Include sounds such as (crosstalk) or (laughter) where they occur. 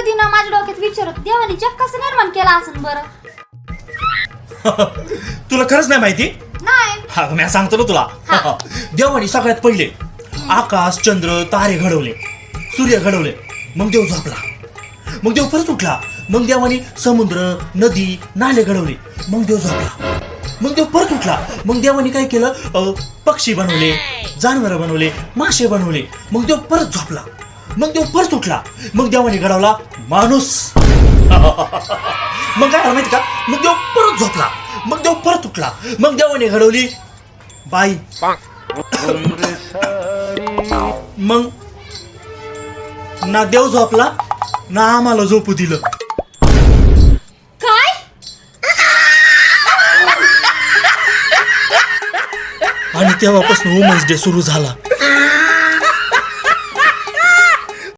कधी ना माझ्या डोक्यात विचार होता देवाने जग कसं निर्माण केला असेल बरं. (laughs) तुला खरंच नाही माहिती? नाही. हा मी सांगतो ना तुला. हा. (laughs) देवानी सगळ्यात पहिले आकाश चंद्र तारे घडवले. सूर्य घडवले. मग देव झोपला. मग देव परत उठला. मग देवानी समुद्र नदी नाले घडवले. मग देव झोपला. मग देव परत उठला. मग देवानी काय केलं? अ, पक्षी बनवले जानवर बनवले मासे बनवले. मग देव परत झोपला. मग देव परत उठला. मग देवानी घडवला माणूस. (laughs) मग काय झालं माहिती का? मग देव परत झोपला. मग देव परत उठला. मग देवाने घडवली बाई. (coughs) मग ना देव झोपला ना आम्हाला झोपू दिलं. काय? आणि तेव्हापासून वुमन्स डे सुरू झाला.